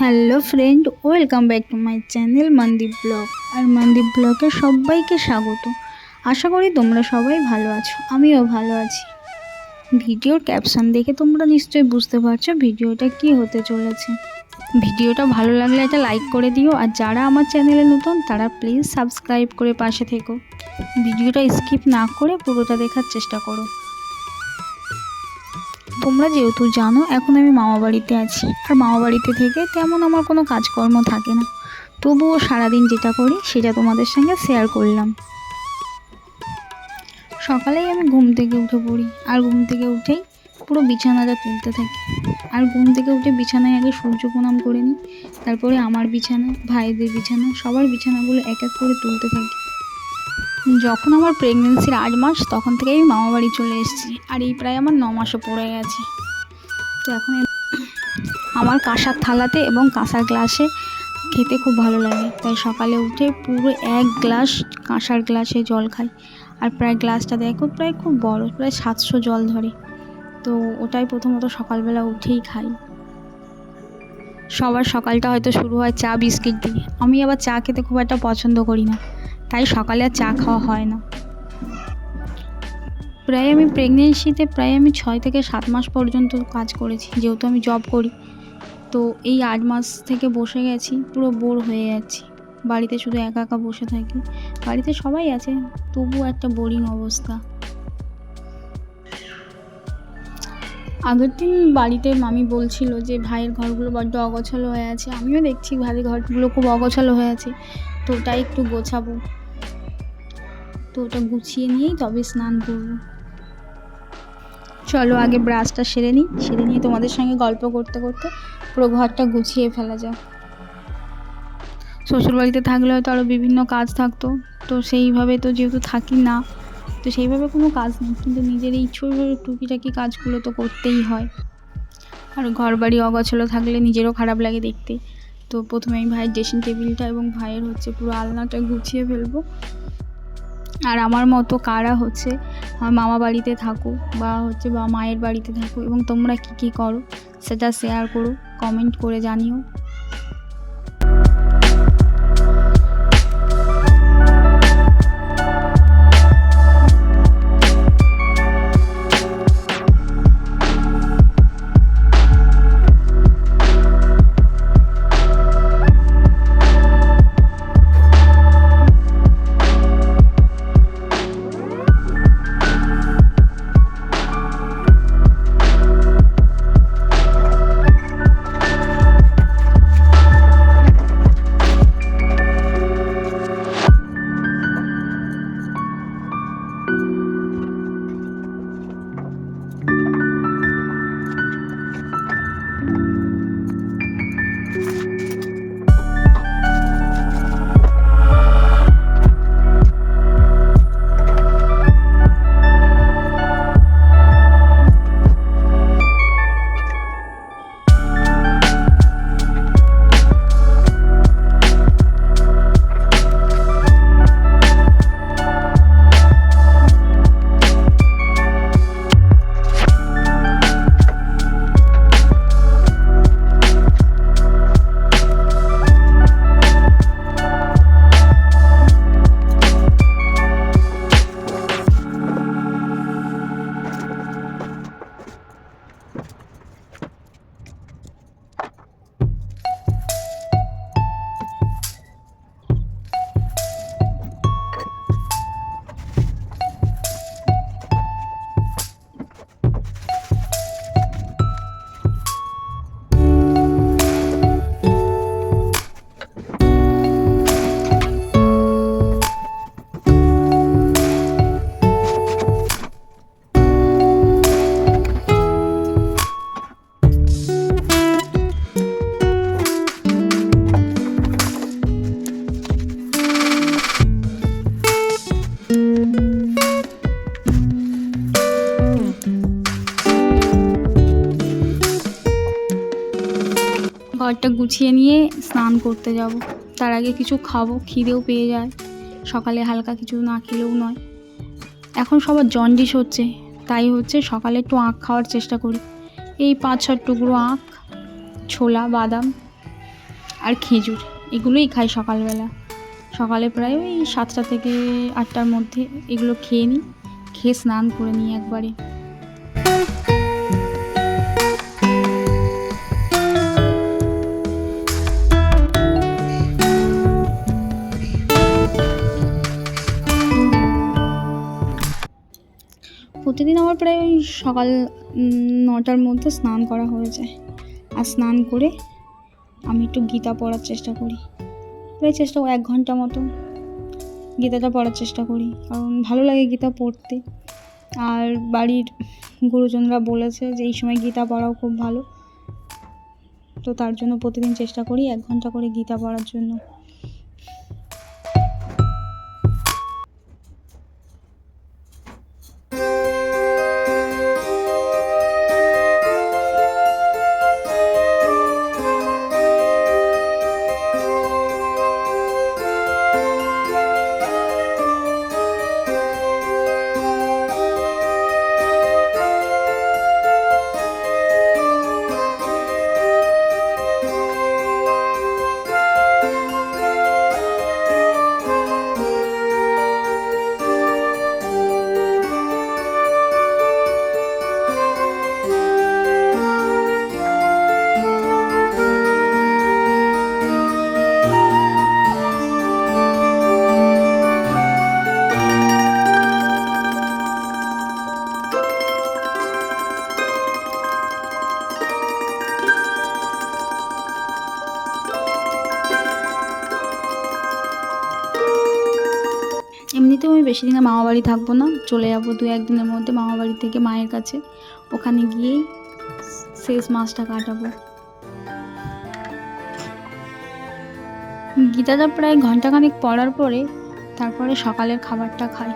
Hello friend, welcome back to my channel Mandeep vlog. আর মন্দীপ ব্লগে সবাইকে স্বাগত। আশা করি তোমরা সবাই ভালো আছো, আমিও ভালো আছি। ভিডিওর ক্যাপশন দেখে তোমরা নিশ্চয়ই বুঝতে পারছ ভিডিওটা কি হতে চলেছে। ভিডিওটা ভালো লাগলে একটা লাইক করে দিও, আর যারা আমার চ্যানেলে নতুন, তারা প্লিজ সাবস্ক্রাইব করে পাশে থেকো। ভিডিওটা স্কিপ না করে পুরোটা দেখার চেষ্টা করো। তোমরা যেহেতু জানো, এখন আমি মামা বাড়িতে আছি। আর মামা বাড়িতে থেকে তেমন আমার কোনো কাজকর্ম থাকে না। তবুও সারাদিন যেটা করি, সেটা তোমাদের সঙ্গে শেয়ার করলাম। সকালেই আমি ঘুম থেকে উঠে পড়ি। আর ঘুম থেকে উঠেই পুরো বিছানাটা তুলতে থাকি। আর ঘুম থেকে উঠে বিছানায় আগে সূর্য প্রণাম করে নিই। তারপরে আমার বিছানা, ভাইদের বিছানা, সবার বিছানাগুলো এক এক করে তুলতে থাকি। যখন আমার প্রেগনেন্সির আট মাস, তখন থেকে আমি মামা বাড়ি চলে এসেছি। আর এই প্রায় আমার ন মাসও পড়ে গেছে। তো এখন আমার কাঁসার থালাতে এবং কাঁসার গ্লাসে খেতে খুব ভালো লাগে। তাই সকালে উঠে পুরো এক গ্লাস কাঁসার গ্লাসে জল খাই। আর প্রায় গ্লাসটা দেখো, প্রায় খুব বড়, প্রায় সাতশো জল ধরে। তো ওটাই প্রথমত সকালবেলা উঠেই খাই। সবার সকালটা হয়তো শুরু হয় চা, বিস্কিট দিয়ে। আমি আবার চা খেতে খুব একটা পছন্দ করি না। তাই সকালে আর চা খাওয়া হয় না। প্রায় আমি প্রেগনেন্সিতে প্রায় আমি ছয় থেকে সাত মাস পর্যন্ত কাজ করেছি, যেহেতু আমি জব করি। তো এই আট মাস থেকে বসে গেছি, পুরো বোর হয়ে যাচ্ছি। বাড়িতে শুধু একা একা বসে থাকি। বাড়িতে সবাই আছে তবুও একটা বোরিং অবস্থা। আগের দিন বাড়িতে মামি বলছিল যে, ভাইয়ের ঘরগুলো বড্ড অগোছালো হয়ে আছে। আমিও দেখছি ভাইয়ের ঘরগুলো খুব অগোছালো হয়ে আছে। তো ওটাই একটু গোছাবো। তো ওটা গুছিয়ে নিয়েই তবে স্নান করব। চলো আগে ব্রাশটা সেরে নিই। সেরে নিয়ে তোমাদের সঙ্গে গল্প করতে করতে পুরো ঘরটা গুছিয়ে ফেলা যায় শ্বশুরবাড়িতে থাকলে হয়তো আরও বিভিন্ন কাজ থাকতো। তো সেইভাবে তো যেহেতু থাকি না, তো সেইভাবে কোনো কাজ নেই। কিন্তু নিজের এই ছোটো টুকিটাকি কাজগুলো তো করতেই হয়। আর ঘর বাড়ি অগোছালো থাকলে নিজেরও খারাপ লাগে দেখতে। তো প্রথমে আমি ভাইয়ের ড্রেসিং টেবিলটা এবং ভাইয়ের হচ্ছে পুরো আলনাটা গুছিয়ে ফেলব। আর আমার মতো কারা হচ্ছে, আমার মামা বাড়িতে থাকো বা হচ্ছে বা মায়ের বাড়িতে থাকো এবং তোমরা কি কি করো, সেটা শেয়ার করো কমেন্ট করে জানিও। ঘরটা গুছিয়ে নিয়ে স্নান করতে যাব। তার আগে কিছু খাব, খিদেও পেয়ে যায়। সকালে হালকা কিছু না খেলেও নয়। এখন সবার জন্ডিস হচ্ছে, তাই হচ্ছে সকালে একটু আখ খাওয়ার চেষ্টা করি। এই পাঁচ ছয় টুকরো আখ, ছোলা, বাদাম আর খেজুর, এগুলোই খাই সকালবেলা। সকালে প্রায় ওই সাতটা থেকে আটটার মধ্যে এগুলো খেয়ে নিই, খেয়ে স্নান করে নিই একবারে। প্রতিদিন আমার প্রায় ওই সকাল নটার মধ্যে স্নান করা হয়ে যায়। আর স্নান করে আমি একটু গীতা পড়ার চেষ্টা করি। প্রায় চেষ্টা এক ঘণ্টা মতো গীতাটা পড়ার চেষ্টা করি। কারণ ভালো লাগে গীতা পড়তে। আর বাড়ির গুরুজনরা বলেছে যে, এই সময় গীতা পড়াও খুব ভালো। তো তার জন্য প্রতিদিন চেষ্টা করি এক ঘণ্টা করে গীতা পড়ার জন্য। বেশি দিনে মামা বাড়ি থাকব না, চলে যাব দু একদিনের মধ্যে মামা বাড়ি থেকে মায়ের কাছে। ওখানে গিয়েই শেষ মাসটা কাটাবো। গীতাটা প্রায় ঘন্টাখানেক পড়ার পরে তারপরে সকালের খাবারটা খাই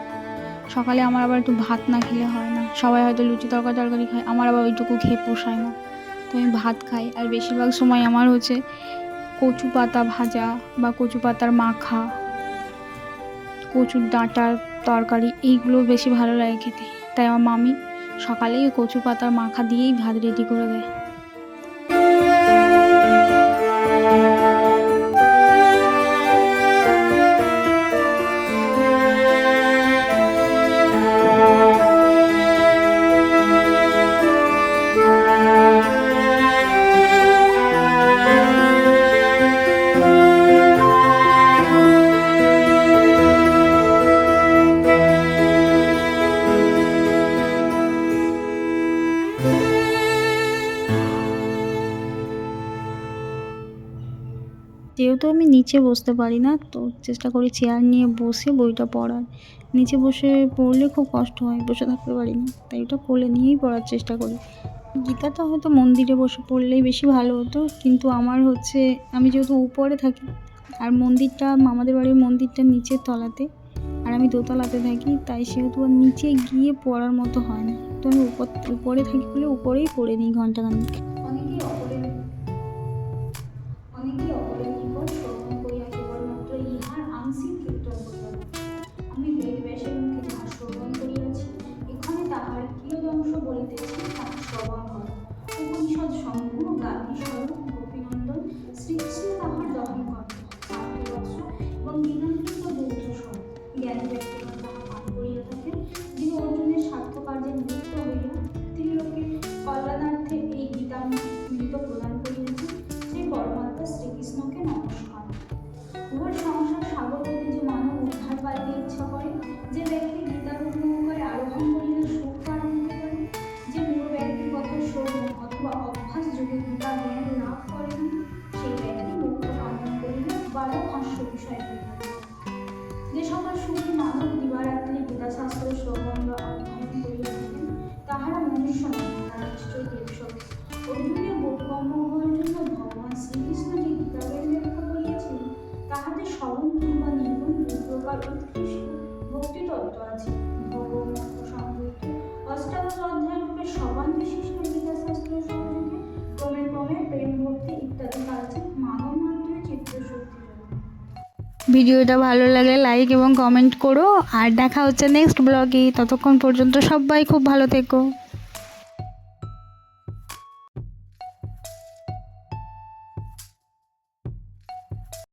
সকালে আমার আবার একটু ভাত না খেলে হয় না। সবাই হয়তো লুচি তরকারি তরকারি খায়, আমার আবার ওইটুকু খেয়ে পোষায় না। তো আমি ভাত খাই, আর বেশিরভাগ সময় আমার হচ্ছে কচু পাতা ভাজা বা কচু পাতার মাখা কচুর ডাঁটার তরকারি, এইগুলো বেশি ভালো লাগে খেতে। তাই আমার মামি সকালেই কচু পাতার মাখা দিয়েই ভাত রেডি করে দেয়। নিচে বসতে পারি না, তো চেষ্টা করি চেয়ার নিয়ে বসে বইটা পড়ার। নিচে বসে পড়লে খুব কষ্ট হয়, বসে থাকতে পারি না, তাই ওটা কোলে নিয়েই পড়ার চেষ্টা করি। গীতাটা হয়তো মন্দিরে বসে পড়লেই বেশি ভালো হতো, কিন্তু আমার হচ্ছে, আমি যেহেতু উপরে থাকি, আর মন্দিরটা, আমাদের বাড়ির মন্দিরটা নিচের তলাতে, আর আমি দোতলাতে থাকি, তাই সেহেতু আর নিচে গিয়ে পড়ার মতো হয় না। তো আমি উপর, উপরে থাকি বলে উপরেই পড়ে নিই ঘন্টাখানিক। সম্পূর্ণ গান্ধী শ্রবণ অধ্যয়ন তাহারা মনুষ্য অর্জুনের বোধগম্য হওয়ার জন্য ভগবান শ্রীকৃষ্ণ যে গীতাবের ব্যাখ্যা করিয়াছেন, তাহাতে স্মরণ কিংবা নিগুণ দুই উৎকৃষ্ট ভক্তিতত্ত্ব আছে। ভিডিওটা ভালো লাগলে লাইক এবং কমেন্ট করো। আর দেখা হচ্ছে নেক্সট ব্লগে ততক্ষণ পর্যন্ত সবাই খুব ভালো থেকো।